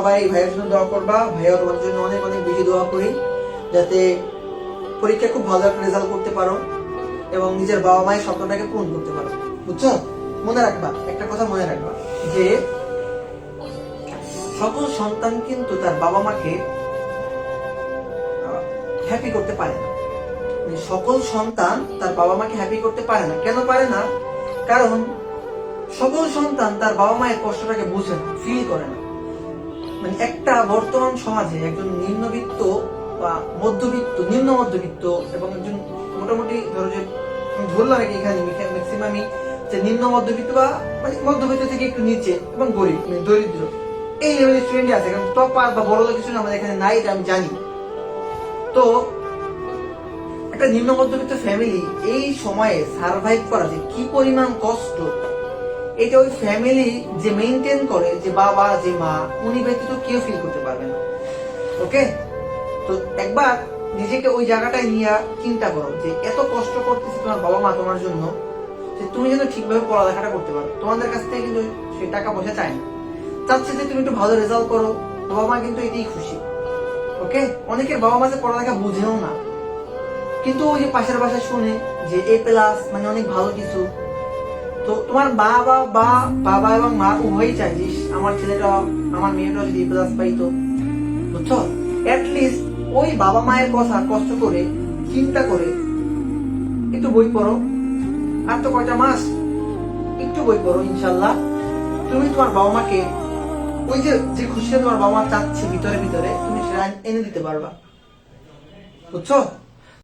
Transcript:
সবাই ভাইয়ের জন্য দোয়া করবা। ভাইয়া তোমার জন্য অনেক অনেক বেশি দোয়া করি, যাতে পরীক্ষা খুব ভালো একটা রেজাল্ট করতে পারো এবং নিজের বাবা মায়ের স্বপ্নটাকে পূরণ করতে পারো। বুঝছ? মনে রাখবা, একটা কথা মনে রাখবা, যে সকল সন্তান কিন্তু তার বাবা মাকে হ্যাপি করতে পারে না। মানে সকল সন্তান তার বাবা মাকে হ্যাপি করতে পারে না। কেন পারে না? কারণ সকল সন্তান তার বাবা মায়ের কষ্টটাকে বুঝে না ফিল করে না। মানে একটা বর্তমান সমাজে একজন নিম্নবিত্ত বা মধ্যবিত্ত, নিম্ন মধ্যবিত্ত এবং একজন মোটামুটি ধরো যে ধরলাম কি এখানে ম্যাক্সিমামই যে নিম্ন মধ্যবিত্ত বা মানে মধ্যবিত্ত থেকে একটু নিচে এবং গরিব মানে দরিদ্র। এই লেভেলের স্টুডেন্টই আছে, কারণ টপ বা বড় কিছু আমাদের এখানে নাই এটা আমি জানি। তো একটা নিম্ন মধ্যবিত্ত ফ্যামিলি এই সময়ে সার্ভাইভ করা যে কি পরিমাণ কষ্ট এটা ওই ফ্যামিলি যে মেনটেন করে যে বাবা, যে মা, উনি ব্যতীত কেউ ফিল করতে পারবে না। ওকে তো একবার নিজেকে ওই জায়গাটায় নিয়ে চিন্তা করো যে এত কষ্ট করতেছে তোমার বাবা মা তোমার জন্য যে তুমি যেন ঠিকভাবে পড়ালেখাটা করতে পারো। তোমাদের কাছ থেকে কিন্তু সে টাকা পয়সা চায় না। চাচ্ছে যে তুমি একটু ভালো রেজাল্ট করো, বাবা মা কিন্তু এটাই খুশি। ওকে অনেকের বাবা মা পড়ালেখা বুঝেও না। কিন্তু ওই যে পাশের বাসায় শুনে যে এ প্লাস মানে অনেক ভালো কিছু তো তোমার বাবা বা বাবা এবং মা উভয়ই চাই যে, আমার ছেলেটা আমার মেয়েটা যদি প্লাস পাইতো বুঝছ? লিস্ট ওই বাবা মায়ের কথা কষ্ট করে চিন্তা করে একটু বই পড়ো। আর তো কয়টা মাস? একটু বই পড়ো ইনশাল্লাহ। তুমি তোমার বাবা মাকে ওই যে যে খুশিটা তোমার বাবা মা চাচ্ছে ভিতরে ভিতরে তুমি সেটা এনে দিতে পারবা। বুঝছ?